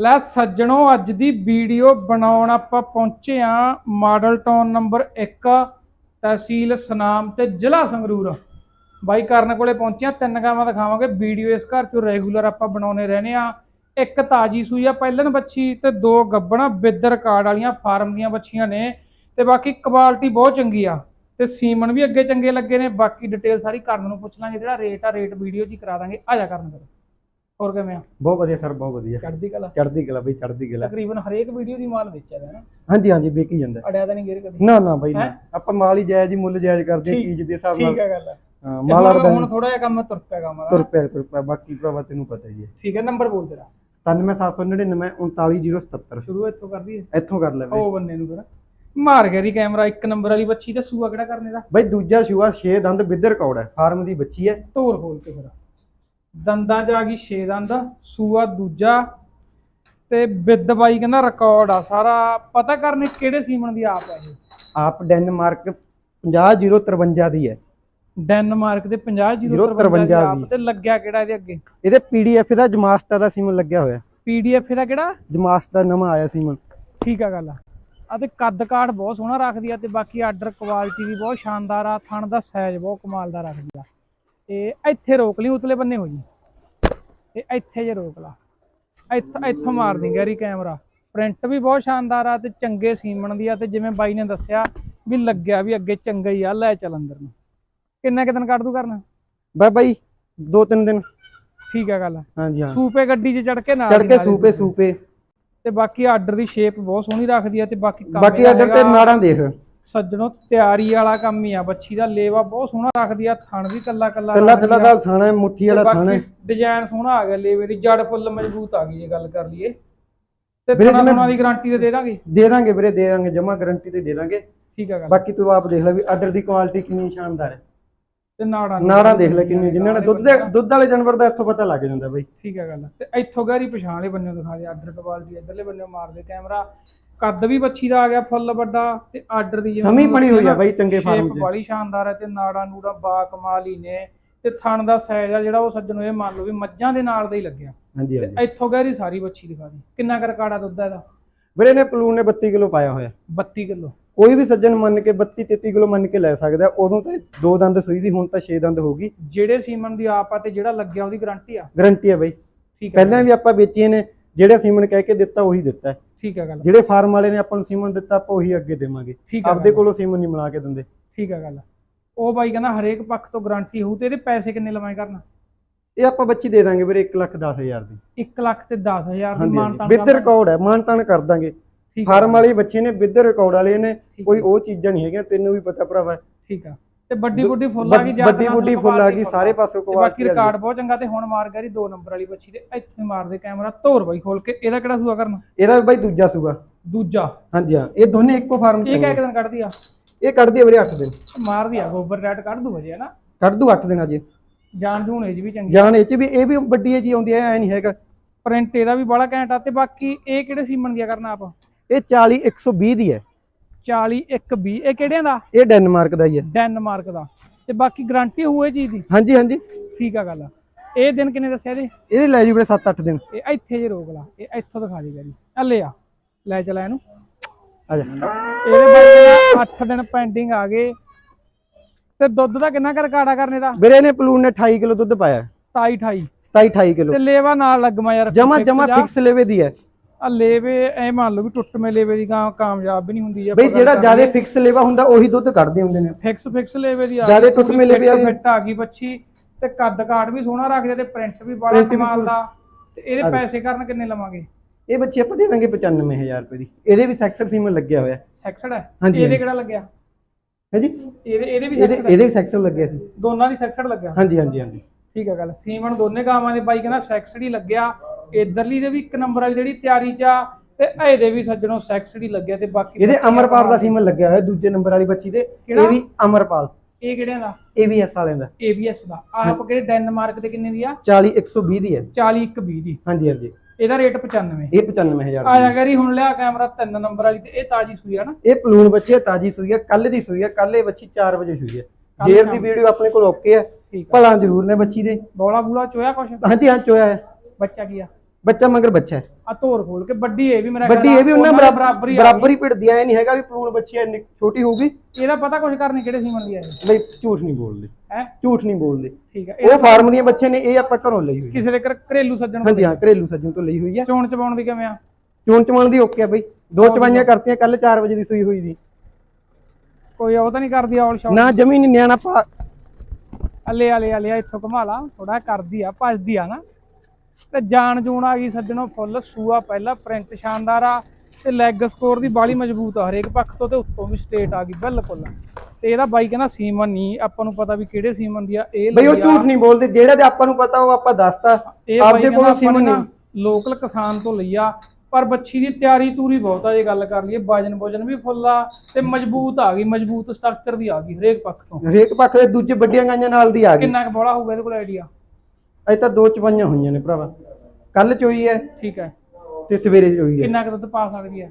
ਲੈ ਸੱਜਣੋ, ਅੱਜ ਦੀ ਵੀਡੀਓ ਬਣਾਉਣ ਆਪਾਂ ਪਹੁੰਚੇ ਆ ਮਾਡਲ ਟਾਊਨ ਨੰਬਰ 1 ਤਹਿਸੀਲ ਸਨਾਮ ਤੇ ਜ਼ਿਲ੍ਹਾ ਸੰਗਰੂਰ। ਬਾਈ ਕਰਨ ਕੋਲੇ ਪਹੁੰਚਿਆ ਤਿੰਨ ਗਾਵਾਂ ਦਿਖਾਵਾਂਗੇ। ਵੀਡੀਓ ਇਸ ਘਰ ਚੋਂ ਰੈਗੂਲਰ ਆਪਾਂ ਬਣਾਉਨੇ ਰਹਿੰਦੇ ਆ ਇੱਕ ਤਾਜੀ ਸੂਈ ਆ, ਪਹਿਲਨ ਬੱਚੀ ਤੇ ਦੋ ਗੱਬਣਾ ਵਿਦ ਰਿਕਾਰਡ ਵਾਲੀਆਂ ਫਾਰਮ ਦੀਆਂ ਬੱਚੀਆਂ ਨੇ। ਤੇ ਬਾਕੀ ਕੁਆਲਿਟੀ ਬਹੁਤ ਚੰਗੀ ਆ। ਤੇ ਸੀਮਨ ਵੀ ਅੱਗੇ ਚੰਗੇ ਲੱਗੇ ਨੇ। ਬਾਕੀ ਡਿਟੇਲ ਸਾਰੀ ਕਰਨ ਨੂੰ ਪੁੱਛ ਲਾਂਗੇ, ਜਿਹੜਾ ਰੇਟ ਆ ਰੇਟ ਵੀਡੀਓ 'ਚ ਹੀ ਕਰਾ ਦਾਂਗੇ। ਆ ਜਾ ਕਰਨ ਫਿਰ। ਹੋਰ ਕਿਵੇਂ ਆ? ਬਹੁਤ ਵਧੀਆ ਸਰ ਬਹੁਤ ਵਧੀਆ। ਚੜ੍ਹਦੀ ਕਲਾ? ਚੜ੍ਹਦੀ ਕਲਾ ਬਈ ਚੜ੍ਹਦੀ ਕਲਾ। ਤਕਰੀਬਨ ਹਰੇਕ ਵੀਡੀਓ ਦੀ ਮਾਲ ਵੇਚਿਆ ਜਾਂਦਾ ਹਾਂਜੀ ਹਾਂਜੀ ਵਿਕ ਹੀ ਜਾਂਦਾ। ਅੜਿਆ ਤਾਂ ਨਹੀਂ ਗੇਰ ਕਦੇ। ਨਾ ਨਾ ਬਈ ਨਾ। ਹੈਂ? ਆਪਾਂ ਮਾਲ ਹੀ ਜਾਇਜ਼ ਹੀ ਮੁੱਲ ਜਾਇਜ਼ ਕਰਦੇ ਹਾਂ ਠੀਕ- ਚੀਜ਼ ਦੇ ਹਿਸਾਬ ਠੀਕ ਨਾਲ ਹੈ ਗੱਲ ਹਾਂ, ਮਾਲ ਆਪਦਾ ਹੁਣ ਥੋੜਾ ਜਿਹਾ ਕੰਮ ਤੁਰ ਪਿਆ ਕੰਮ ਤੁਰ ਪਿਆ ਤੁਰ ਪਿਆ। ਬਾਕੀ ਭਰਾਵਾ ਤੈਨੂੰ ਪਤਾ ਹੀ ਹੈ। ਠੀਕ ਹੈ ਨੰਬਰ ਬੋਲ ਤੇਰਾ। 97799 39077 ਸ਼ੁਰੂ ਇੱਥੋਂ ਕਰ ਦਈਏ ਇੱਥੋਂ ਕਰ ਲੈ ਬਈ। ਉਹ ਬੰਨੇ ਨੂੰ ਫਿਰ। ਮਾਰ ਗਿਆ ਦੀ ਕੈਮਰਾ ਇੱਕ ਨੰਬਰ ਵਾਲੀ ਬੱਚੀ ਤੇ ਸੂਆ ਕਿਹੜਾ ਕਰਨੇ ਦਾ? ਬਈ ਦੂਜਾ ਸ਼ੂਆ 6 ਦੰਦ ਬਿੱਧਰ ਕੌੜ ਹੈ ਫਾਰਮ ਦੀ ਬੱਚੀ ਹੈ। ਧੋਰ ਖੋਲ ਕੇ ਫਿਰ। ਦੰਦਾਂ 'ਚ ਆ ਗਈ 6 ਦੰਦ ਸੂਆ ਦੂਜਾ ਤੇ ਬਿੱਦ ਬਾਈ ਕਹਿੰਦਾ ਰਿਕਾਰਡ ਆ ਸਾਰਾ। ਪਤਾ ਕਰਨੇ ਕਿਹੜੇ ਸੀਮਨ ਦੀ ਆਪ ਇਹ? ਆਪ ਡੈਨਮਾਰਕ 50053 ਦੀ ਹੈ। ਡੈਨਮਾਰਕ ਦੇ 50 ਜ਼ੀਰੋ 053 53 ਦੀ ਆਪ ਦੀ। ਤੇ ਲੱਗਿਆ ਕਿਹੜਾ ਇਹਦੇ ਅੱਗੇ? ਇਹਦੇ ਪੀਡੀਐਫ ਦਾ ਜਮਾਸਟਾ ਦਾ ਸੀਮਨ ਲੱਗਿਆ ਹੋਇਆ। ਪੀਡੀਐਫ ਇਹਦਾ ਕਿਹੜਾ? ਜਮਾਸਟਾ ਨਵਾਂ ਆਇਆ ਸੀਮਨ। ਠੀਕ ਆ ਗੱਲ ਆ। ਆ ਤੇ ਕੱਦ ਕਾਠ ਬਹੁਤ ਸੋਹਣਾ ਰੱਖਦੀ ਆ ਤੇ ਬਾਕੀ ਆਰਡਰ ਕੁਆਲਿਟੀ ਵੀ ਬਹੁਤ ਸ਼ਾਨਦਾਰ ਆ ਥਣ ਦਾ ਸਾਈਜ਼ ਬਹੁਤ ਕਮਾਲ ਦਾ ਰੱਖਦੀ ਆ। ਤੇ ਇੱਥੇ ਰੋਕ ਲਈ ਉਤਲੇ ਬੰਨੇ ਹੋ ਜੀ ਇਹ ਇੱਥੇ ਜੇ ਰੋਕ ਲਾ। ਇੱਥੋਂ ਇੱਥੋਂ ਮਾਰ ਦੀ ਗੈਰੀ ਕੈਮਰਾ। ਪ੍ਰਿੰਟ ਵੀ ਬਹੁਤ ਸ਼ਾਨਦਾਰ ਆ ਤੇ ਚੰਗੇ ਸੀਮਣ ਦੀ ਆ ਤੇ ਜਿਵੇਂ ਬਾਈ ਨੇ ਦੱਸਿਆ ਵੀ ਲੱਗਿਆ ਵੀ ਅੱਗੇ ਚੰਗਾ ਹੀ ਆ ਲੈ ਚੱਲ ਅੰਦਰ ਨੂੰ। ਕਿੰਨਾ ਕੁ ਦਿਨ ਕੱਢ ਦੂ ਕਰਨਾ? ਬਈ ਬਾਈ ਦੋ ਤਿੰਨ ਦਿਨ। ਠੀਕ ਆ ਗੱਲ। ਹਾਂਜੀ ਹਾਂ। ਸੂਪੇ ਗੱਡੀ 'ਚ ਚੜ ਕੇ ਨਾਲ ਚੜ ਕੇ ਸੂਪੇ ਸੂਪੇ। ਤੇ ਬਾਕੀ ਆਰਡਰ ਦੀ ਸ਼ੇਪ ਬਹੁਤ ਸੋਹਣੀ ਰੱਖਦੀ ਆ ਤੇ ਬਾਕੀ ਬਾਕੀ ਆਰਡਰ ਤੇ ਨਾੜਾਂ ਦੇਖ। ਸੱਜਣੋ ਤਿਆਰੀ ਵਾਲਾ ਕੰਮ ਹੀ ਆ। ਬੱਚੀ ਦਾ ਲੇਵਾ ਬਹੁਤ ਸੋਹਣਾ ਰੱਖਦੀ ਆ ਥਣ ਵੀ ਕੱਲਾ ਕੱਲਾ ਕੱਲਾ ਕੱਲਾ। ਦਾ ਥਾਣਾ ਮੁੱਠੀ ਵਾਲਾ ਥਾਣਾ ਡਿਜ਼ਾਈਨ ਸੋਹਣਾ ਆ ਗਿਆ ਲੇਵੇ ਦੀ ਜੜ ਫੁੱਲ ਮਜ਼ਬੂਤ ਆ ਗਈ ਜੇ ਗੱਲ ਕਰ ਲਈਏ। ਤੇ ਥਣਾ ਥਣਾ ਦੀ ਗਾਰੰਟੀ ਤੇ ਦੇ ਦਾਂਗੇ? ਦੇ ਦਾਂਗੇ ਵੀਰੇ ਦੇ ਦਾਂਗੇ ਜਮਾ ਗਾਰੰਟੀ ਤੇ ਦੇ ਦਾਂਗੇ। ਠੀਕ ਆ ਗੱਲ। ਬਾਕੀ ਤੂੰ ਆਪ ਦੇਖ ਲੈ ਵੀ ਆਰਡਰ ਦੀ ਕੁਆਲਿਟੀ ਕਿੰਨੀ ਸ਼ਾਨਦਾਰ ਹੈ। ਤੇ ਨਾੜਾਂ ਨਾੜਾਂ ਦੇਖ ਲੈ ਕਿੰਨੀ ਜਿਨ੍ਹਾਂ ਨੇ ਦੁੱਧ ਦੇ ਦੁੱਧ ਵਾਲੇ ਜਾਨਵਰ ਦਾ ਇੱਥੋਂ ਪਤਾ ਲੱਗ ਜਾਂਦਾ ਬਈ। ਠੀਕ ਆ ਗੱਲ ਤੇ ਇੱਥੋਂ ਗਹਿਰੀ ਪਛਾਣ ਵਾਲੇ ਬੰਨੇ ਦਿਖਾ ਦੇ ਆਰਡਰ ਕੁਆਲਿਟੀ ਇਧਰਲੇ ਬੰਨੇ ਮਾਰ ਦੇ ਕੈਮਰਾ ਕੱਦ ਵੀ ਬੱਚੀ ਦਾ ਆ ਗਿਆ ਫੁੱਲ ਵੱਡਾ ਤੇ ਆਰਡਰ ਦੀ ਜਿਵੇਂ ਸਮੀ ਬਣੀ ਹੋਈ ਆ ਬਾਈ ਚੰਗੇ ਫਾਰਮ 'ਚ। ਬੜੀ ਸ਼ਾਨਦਾਰ ਹੈ ਤੇ ਨਾੜਾਂ ਨੂੜਾਂ ਬਾ ਕਮਾਲ ਹੀ ਨੇ ਤੇ ਥਣ ਦਾ ਸਾਈਜ਼ ਆ ਜਿਹੜਾ ਉਹ ਸੱਜਣੋ ਇਹ ਮੰਨ ਲਓ ਵੀ ਮੱਝਾਂ ਦੇ ਨਾਲ ਦਾ ਹੀ ਲੱਗਿਆ। ਹਾਂਜੀ ਹਾਂਜੀ। ਇੱਥੋਂ ਗਹਿਰੀ ਸਾਰੀ ਬੱਚੀ ਦਿਖਾ ਦੀ। ਕਿੰਨਾ ਕਰ ਕਾੜਾ ਦੁੱਧ ਇਹਦਾ? ਵੀਰੇ ਨੇ ਪਲੂਨ ਨੇ 32 ਕਿਲੋ ਪਾਇਆ ਹੋਇਆ। 32 ਕਿਲੋ। ਕੋਈ ਵੀ ਸੱਜਣ ਮੰਨ ਕੇ 32 33 ਕਿਲੋ ਮੰਨ ਕੇ ਲੈ ਸਕਦਾ। ਉਦੋਂ ਤੇ ਦੋ ਦੰਦ ਸੂਈ ਸੀ ਹੁਣ ਤਾਂ 6 ਦੰਦ ਹੋ ਗਈ। ਜਿਹੜੇ ਸੀਮਨ ਦੀ ਆਪ ਆ ਤੇ ਜਿਹੜਾ ਲੱਗਿਆ ਉਹਦੀ ਗਾਰੰਟੀ ਆ? ਗਾਰੰਟੀ ਹੈ ਬਈ। ਠੀਕ ਹੈ ਪਹਿਲਾਂ ਵੀ ਆਪਾਂ ਵੇਚੀਆਂ ਨੇ ਜਿਹੜੇ ਸੀਮਨ ਕਹਿ ਕੇ ਦਿੱਤਾ ਉਹੀ ਦਿੱਤਾ। ਠੀਕ ਹੈ ਗੱਲ। ਜਿਹੜੇ ਫਾਰਮ ਵਾਲੇ ਨੇ ਆਪਾਂ ਨੂੰ ਸੀਮਨ ਦਿੱਤਾ ਆਪਾਂ ਉਹੀ ਅੱਗੇ ਦੇਵਾਂਗੇ। ਠੀਕ ਹੈ ਆਪਦੇ। ਕੋਲੋਂ ਸੀਮਨ ਨਹੀਂ ਮਿਲਾ ਕੇ ਦਿੰਦੇ। ਠੀਕ ਹੈ ਗੱਲ। ਉਹ ਬਾਈ ਕਹਿੰਦਾ ਹਰੇਕ ਪੱਖ ਤੋਂ ਗਾਰੰਟੀ ਹੋਊ ਤੇ ਇਹਦੇ ਪੈਸੇ ਕਿੰਨੇ ਲਵਾਏ ਕਰਨਾ? ਇਹ ਆਪਾਂ ਬੱਚੀ ਦੇ ਦਾਂਗੇ ਵੀਰੇ 1 ਲੱਖ 10 ਹਜ਼ਾਰ ਦੀ। 1 ਲੱਖ ਤੇ 10000 ਦੀ ਮਾਨਤਾਨ ਵਿਦ ਰਿਕਾਰਡ ਹੈ ਮਾਨਤਾਨ ਕਰ ਦਾਂਗੇ। ਫਾਰਮ ਵਾਲੇ ਬੱਚੇ ਨੇ ਵਿਦ ਰਿਕਾਰਡ ਵਾਲੇ ਨੇ ਕੋਈ ਉਹ ਚੀਜ਼ਾਂ ਨਹੀਂ ਹੈਗੀਆਂ ਤੈਨੂੰ ਵੀ ਪਤਾ ਭਰਾਵਾ। ਠੀਕ ਆ। ਤੇ ਵੱਡੀ ਵੱਡੀ ਫੁੱਲ ਆ ਗਈ ਵੱਡੀ ਜ਼ਿਆਦਾ ਵੱਡੀ ਨਸਲ ਫੁੱਲ ਆ ਗਈ ਸਾਰੇ ਪਾਸੋਂ ਤੇ ਬਾਕੀ ਰਿਕਾਰਡ ਬਹੁਤ ਚੰਗਾ ਤੇ ਹੁਣ ਮਾਰ ਗਿਆ ਜੀ ਦੋ ਨੰਬਰ ਵਾਲੀ ਬੱਚੀ ਦੇ ਇੱਥੇ ਮਾਰ ਦੇ ਕੈਮਰਾ ਧੋਰ ਬਾਈ ਖੋਲ ਕੇ ਇਹਦਾ ਕਿਹੜਾ ਸੂਆ ਕਰਨਾ? ਇਹਦਾ ਵੀ ਬਾਈ ਦੂਜਾ ਸੂਗਾ ਦੂਜਾ। ਹਾਂਜੀ ਹਾਂ ਇਹ ਦੋਨੇ ਇੱਕੋ ਫਾਰਮ ਇਹ ਕਿਹ ਦਿਨ ਕੱਢਦੀ ਆ? ਇਹ ਕੱਢਦੀ ਹੈ ਵੀਰੇ 8 ਦਿਨ। ਮਾਰਦੀ ਆ ਗੋਬਰ ਰੈਟ ਕੱਢ ਦੂ ਵਜੇ ਨਾ ਕੱਢ ਦੂ 8 ਦਿਨ ਅਜੇ ਜਾਨ ਜੂਨ ਏਜ ਵੀ ਚੰਗੀ। ਜਾਨ ਇਹ ਚ ਵੀ ਇਹ ਵੀ ਵੱਡੀ ਹੀ ਆਉਂਦੀ ਹੈ ਐ ਨਹੀਂ ਹੈਗਾ। ਪ੍ਰਿੰਟ ਇਹਦਾ ਵੀ ਬੜਾ ਘੈਂਟ ਆ ਤੇ ਬਾਕੀ ਇਹ ਕਿਹੜੇ ਸੀਮਨ ਦੀਆਂ ਕਰਨਾ ਆਪ? ਇਹ 40 120 ਦੀ ਹੈ। 40 120 ਇਹ ਕਿਹੜਿਆਂ ਦਾ? ਇਹ ਡੈਨਮਾਰਕ ਦਾ ਹੀ ਹੈ। ਡੈਨਮਾਰਕ ਦਾ। ਤੇ ਬਾਕੀ ਗਾਰੰਟੀ ਇਹ ਚੀਜ਼ ਦੀ? ਹਾਂਜੀ ਹਾਂਜੀ। ਠੀਕ ਆ ਗੱਲ। ਇਹ ਦਿਨ ਕਿੰਨੇ ਦੱਸਿਆ ਇਹਦੇ? ਇਹਦੇ ਲੈ ਜੂ ਵੀਰੇ 7-8 ਦਿਨ। ਇਹ ਇੱਥੇ ਜੇ ਰੋਕ ਲਾ। ਇਹ ਇੱਥੋਂ ਦਿਖਾ ਦੇ ਗਰੀ ਅੱਲੇ ਆ। ਲੈ ਚਲਾ ਇਹਨੂੰ। ਆ ਜਾ। ਇਹਦੇ ਬਾਈ 8 ਦਿਨ ਪੈਂਡਿੰਗ ਆ ਗਏ। ਤੇ ਦੁੱਧ ਦਾ ਕਿੰਨਾ ਕਰ ਕਾੜਾ ਕਰਨੇ ਦਾ? ਵੀਰੇ ਨੇ ਪਲੂਨ ਨੇ 28 ਕਿਲੋ ਦੁੱਧ ਪਾਇਆ। 27 28 27 28 ਕਿਲੋ। ਤੇ ਲੇਵਾ ਨਾਲ ਲੱਗਮਾ ਯਾਰ। ਜਮਾ ਜਮਾ ਫਿਕਸ ਲੈਵੇ ਦੀ ਹੈ। ਆ ਲੇਵੇ ਐ ਮੰਨ ਲਓ ਵੀ ਟੁੱਟਵੇਂ ਲੇਵੇ ਦੀ ਗਾਂ ਕਾਮਯਾਬ ਵੀ ਨਹੀਂ ਹੁੰਦੀ ਬਈ ਜਿਹੜਾ ਜ਼ਿਆਦਾ ਫਿਕਸ ਲੈਵਾ ਹੁੰਦਾ ਉਹੀ ਦੁੱਧ ਕੱਢਦੇ ਹੁੰਦੇ ਨੇ। ਫਿਕਸ ਫਿਕਸ ਲੇਵੇ ਦੀ ਆ ਜ਼ਿਆਦੇ ਟੁੱਟਵੇਂ ਲੇਵੇ ਵਾਲੀ। ਫਿੱਟ ਆ ਗਈ ਬੱਚੀ ਤੇ ਕੱਦ ਕਾਠ ਵੀ ਸੋਹਣਾ ਰੱਖਦੇ ਤੇ ਪ੍ਰਿੰਟ ਵੀ ਬੜਾ ਕਮਾਲ। ਦਾ। ਤੇ ਇਹਦੇ ਪੈਸੇ ਕਰਨ ਕਿੰਨੇ ਲਵਾਂਗੇ? ਇਹ ਬੱਚੇ ਆਪਾਂ ਦੇ ਦਾਂਗੇ 95000 ਰੁਪਏ ਦੀ। ਇਹਦੇ ਵੀ ਸੈਕਸਰ ਸੀਮਨ ਲੱਗਿਆ ਹੋਇਆ। ਸੈਕਸਡ ਹੈ? ਹਾਂਜੀ, ਇਹਦੇ ਹਾਂਜੀ। ਕਿਹੜਾ ਲੱਗਿਆ? ਹੈ ਜੀ? ਇਹਦੇ ਇਹਦੇ ਵੀ ਸੈਕਸਡ ਇਹਦੇ ਵੀ ਸੈਕਸਰ ਲੱਗਿਆ ਸੀ। ਦੋਨਾਂ ਦੀ ਸੈਕਸਡ ਲੱਗਿਆ? ਹਾਂਜੀ ਹਾਂਜੀ ਹਾਂਜੀ। ਠੀਕ ਹੈ ਗੱਲ। ਸੀਮਨ ਦੋਨੇ ਗਾਵਾਂ ਦੇ ਬਾਈ ਕਹਿੰਦਾ ਸੈਕਸਡ ਹੀ ਲੱਗਿਆ। ਇਧਰਲੀ ਦੇ ਵੀ ਇੱਕ ਨੰਬਰ ਵਾਲੀ ਜਿਹੜੀ ਤਿਆਰੀ ਚ ਆ ਤੇ ਇਹਦੇ ਵੀ ਸੱਜਣੋਂ ਸੈਕਸਡ ਹੀ ਲੱਗਿਆ ਤੇ ਬਾਕੀ ਇਹਦੇ ਅਮਰਪਾਲ ਦਾ ਸੀਮਨ ਲੱਗਿਆ ਹੋਇਆ ਦੂਜੇ ਨੰਬਰ ਵਾਲੀ ਬੱਚੀ ਦੇ? ਇਹ ਵੀ ਅਮਰਪਾਲ। ਇਹ ਕਿਹੜਿਆਂ ਦਾ? ਏਵੀਐਸ ਵਾਲਿਆਂ ਦਾ। ABS ਦਾ। ਆਪ ਕਿਹੜੇ ਡੈਨਮਾਰਕ ਦੇ ਕਿੰਨੇ ਦੀ ਆ? 40 120 ਦੀ ਹੈ। 40 ਇੱਕ 20 ਦੀ। ਹਾਂਜੀ ਹਾਂਜੀ। ਇਹਦਾ ਰੇਟ 95 ਇਹ 95000 ਆਇਆ ਕਰੀ ਹੁਣ ਲਿਆ ਕੈਮਰਾ ਤਿੰਨ ਨੰਬਰ ਵਾਲੀ ਤੇ ਇਹ ਤਾਜੀ ਸੂਈ ਆ ਨਾ। ਇਹ ਪਲੂਨ ਬੱਚੀ ਹੈ ਤਾਜੀ ਸੂਈ ਹੈ ਕੱਲ ਦੀ ਸੂਈ ਹੈ ਕੱਲ ਇਹ ਬੱਚੀ 4 ਵਜੇ ਸੂਈ ਹੈ। ਜੇਰ ਦੀ। ਵੀਡੀਓ ਆਪਣੇ ਕੋਲ ਓਕੇ ਹੈ ਆ। ਭਲਾ ਜ਼ਰੂਰ ਨੇ ਬੱਚੀ ਦੇ। ਬੋਲਾ ਬੂਲਾ ਚੋਇਆ ਕੁਛ? ਹਾਂਜੀ ਹਾਂ ਚੋਇਆ ਹੈ। ਬੱਚਾ ਕੀ ਆ? ਬੱਚਾ ਮਗਰ ਬੱਚਾ ਹੈ। ਆ ਧੋਰ ਖੋਲ ਕੇ ਵੱਡੀ ਇਹ ਵੀ ਮੇਰਾ ਵੱਡੀ ਖਿਆਲ ਇਹ ਵੀ ਉਹਨਾਂ ਬਰਾਬਰ ਬਰਾਬਰ ਹੀ ਆ ਬਰਾਬਰ ਹੀ ਭਿੜਦੀ ਐ ਨਹੀਂ ਹੈਗਾ ਵੀ ਪਲੂਣ ਬੱਚੀ ਐ ਛੋਟੀ ਹੋਊਗੀ। ਇਹਦਾ ਪਤਾ ਕੁਝ ਕਰਨੀ ਕਿਹੜੇ ਸੀਮਨ ਦੀ ਹੈ ਬਈ ਝੂਠ ਨਹੀਂ ਬੋਲਦੇ। ਹੈ? ਝੂਠ ਨਹੀਂ ਬੋਲਦੇ। ਠੀਕ ਹੈ ਉਹ ਫਾਰਮ ਦੀਆਂ ਬੱਚੇ ਨੇ ਇਹ ਆਪਾਂ ਘਰੋਂ ਲਈ ਹੋਈ ਕਿਸੇ ਦੇ ਘਰ ਘਰੇਲੂ ਸੱਜਣ ਤੋਂ ਹਾਂਜੀ ਹਾਂ ਘਰੇਲੂ ਸੱਜਣ ਤੋਂ ਲਈ ਹੋਈ ਹੈ ਚੋਣ ਚਬਾਉਣ ਦੀ ਕਿਵੇਂ ਆ? ਚੋਣ ਚਵਾਣ ਦੀ ਓਕੇ ਆ ਬਈ। ਦੋ ਚਵਾਈਆਂ ਕਰਤੀਆਂ ਕੱਲ 4 ਵਜੇ ਦੀ ਸੂਈ ਹੋਈ ਦੀ। ਕੋਈ ਉਹ ਤਾਂ ਨਹੀਂ ਕਰਦੀ ਔਲ ਸ਼ੌਟ ਨਾ ਜਮੀ ਨਹੀਂ ਨਿਆਣਾ ਪਾ ਅੱਲੇ ਆਲੇ ਆਲੇ ਇੱਥੋਂ ਘੁਮਾ ਲਾ ਥੋੜਾ ਕਰਦੀ ਆ ਭੱਜਦੀ ਆ ਨਾ। ਤੇ ਜਾਨ ਜੂਣ ਆ ਗਈ ਸੱਜਣੋ ਫੁੱਲ ਸੂਆ ਪਹਿਲਾ ਪ੍ਰਿੰਟ ਸ਼ਾਨਦਾਰ ਆ ਤੇ ਲੈਗ ਸਕੋਰ ਦੀ ਬਾਲੀ ਮਜ਼ਬੂਤ ਆ ਹਰੇਕ ਪੱਖ ਤੋਂ ਤੇ ਉੱਤੋਂ ਵੀ ਸਟੇਟ ਆ ਗਈ ਬਿਲਕੁਲ। ਤੇ ਇਹਦਾ ਬਾਈ ਕਹਿੰਦਾ ਸੀਮਨ ਨਹੀਂ ਆਪਾਂ ਨੂੰ ਪਤਾ ਵੀ ਕਿਹੜੇ ਸੀਮਨ ਦੀ ਆ ਇਹ ਬਈ ਉਹ। ਝੂਠ ਨਹੀਂ ਬੋਲਦੇ ਜਿਹੜਾ ਤੇ ਆਪਾਂ ਨੂੰ ਪਤਾ ਉਹ ਆਪਾਂ ਦੱਸਤਾ। ਆਪਦੇ ਕੋਲੋਂ ਸੀਮਨ ਨਹੀਂ। ਲੋਕਲ ਕਿਸਾਨ ਤੋਂ ਲਈ ਆ ਪਰ ਬੱਚੀ ਦੀ ਤਿਆਰੀ ਤੂਰੀ ਬਹੁਤ ਆ ਜੇ ਗੱਲ ਕਰ ਲਈਏ ਵਜਨ ਵਜਨ ਵੀ ਫੁੱਲ ਆ ਤੇ ਮਜ਼ਬੂਤ ਆ ਗਈ ਮਜ਼ਬੂਤ ਸਟਰਕਚਰ ਦੀ ਆ ਗਈ ਹਰੇਕ ਪੱਖ ਤੋਂ। ਹਰੇਕ ਪੱਖ ਦੇ ਦੂਜੇ ਵੱਡੀਆਂ ਗਾਈਆਂ ਨਾਲ ਦੀ ਆ ਗਈ। ਕਿੰਨਾ ਕੁ ਬੋਲਾ ਹੋਊਗਾ ਇਹਦੇ ਕੋਲ ਆਈਡੀਆ ਅਜੇ ਤਾਂ ਦੋ ਚਵਾਈਆਂ ਹੋਈਆਂ ਨੇ ਭਰਾਵਾ। ਕੱਲ ਚੋਈ ਹੈ ਠੀਕ ਹੈ। ਤੇ ਸਵੇਰੇ ਚੋਈ ਹੈ। ਕਿੰਨਾ ਕੁ ਦੁੱਧ ਪਾ ਸਕਦੀ ਹੈ?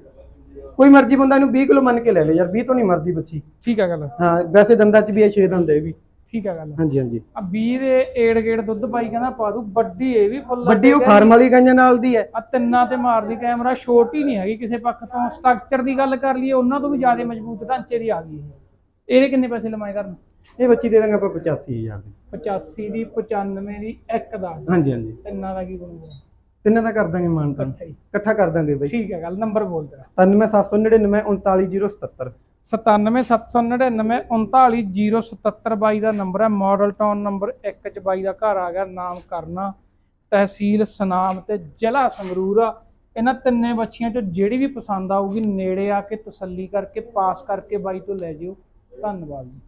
ਕੋਈ ਮਰਜ਼ੀ ਬੰਦਾ ਇਹਨੂੰ 20 ਕਿਲੋ ਮੰਨ ਕੇ ਲੈ ਲੈ ਯਾਰ 20 ਤੋਂ ਨਹੀਂ ਮਰਜ਼ੀ ਬੱਚੀ। ਠੀਕ ਹੈ ਗੱਲ। ਹਾਂ ਵੈਸੇ ਦੰਦਾਂ 'ਚ ਵੀ ਇਹ 6 ਦੰਦ ਹੈ ਇਹ ਵੀ। ਠੀਕ ਹੈ ਗੱਲ। ਹਾਂਜੀ ਹਾਂਜੀ। ਆ 20 ਦੇ ਏੜ ਗੇੜ ਦੁੱਧ ਪਾਈ ਕਹਿੰਦਾ ਪਾ ਦੂ ਵੱਡੀ ਇਹ ਵੀ ਫੁੱਲ ਵੱਡੀ ਉਹ ਫਾਰਮ ਵਾਲੀ ਗਾਈਆਂ ਨਾਲ ਦੀ ਹੈ। ਆ ਤਿੰਨਾਂ ਤੇ ਮਾਰਦੀ ਕੈਮਰਾ ਛੋਟੀ ਨਹੀਂ ਹੈਗੀ ਕਿਸੇ ਪੱਖ ਤੋਂ। ਸਟਰਕਚਰ ਦੀ ਗੱਲ ਕਰ ਲਈਏ ਉਹਨਾਂ ਤੋਂ ਵੀ ਜ਼ਿਆਦਾ ਮਜ਼ਬੂਤ ਢਾਂਚੇ ਦੀ ਆ ਗਈ ਇਹ। ਇਹਦੇ ਕਿੰਨੇ ਪੈਸੇ ਲਮਾਏ ਕਰਨ ਇਹ ਬੱਚੀ ਦੇ ਦਾਂਗੇ ਆਪਾਂ 85000 ਦੀ। 85 ਦੀ 95 ਦੀ ਇੱਕ ਦਾ। ਹਾਂਜੀ ਹਾਂਜੀ। ਤਿੰਨਾਂ ਦਾ ਕੀ ਬਣੂਗਾ? ਤਿੰਨਾਂ ਦਾ ਕਰ ਦਾਂਗੇ ਮਾਨਤਾ। ਇਕੱਠਾ ਹੀ। ਇਕੱਠਾ ਕਰ ਦਾਂਗੇ ਬਈ। ਠੀਕ ਹੈ ਗੱਲ ਨੰਬਰ ਬੋਲ ਤੇਰਾ। 97799 39077 9770939077 ਬਾਈ ਦਾ ਨੰਬਰ ਹੈ। ਮਾਡਲ ਟਾਊਨ ਨੰਬਰ 1 ਚ ਬਾਈ ਦਾ ਘਰ ਆ ਗਿਆ। ਨਾਮ ਕਰਨਾ। ਤਹਿਸੀਲ ਸਨਾਮ ਤੇ ਜ਼ਿਲ੍ਹਾ ਸੰਗਰੂਰ ਆ। ਇਹਨਾਂ ਤਿੰਨੇ ਬੱਚੀਆਂ ਚੋਂ ਜਿਹੜੀ ਵੀ ਪਸੰਦ ਆਊਗੀ ਨੇੜੇ ਆ ਕੇ ਤਸੱਲੀ ਕਰਕੇ ਪਾਸ ਕਰਕੇ ਬਾਈ ਤੋਂ ਲੈ ਜਿਓ। ਧੰਨਵਾਦ ਜੀ।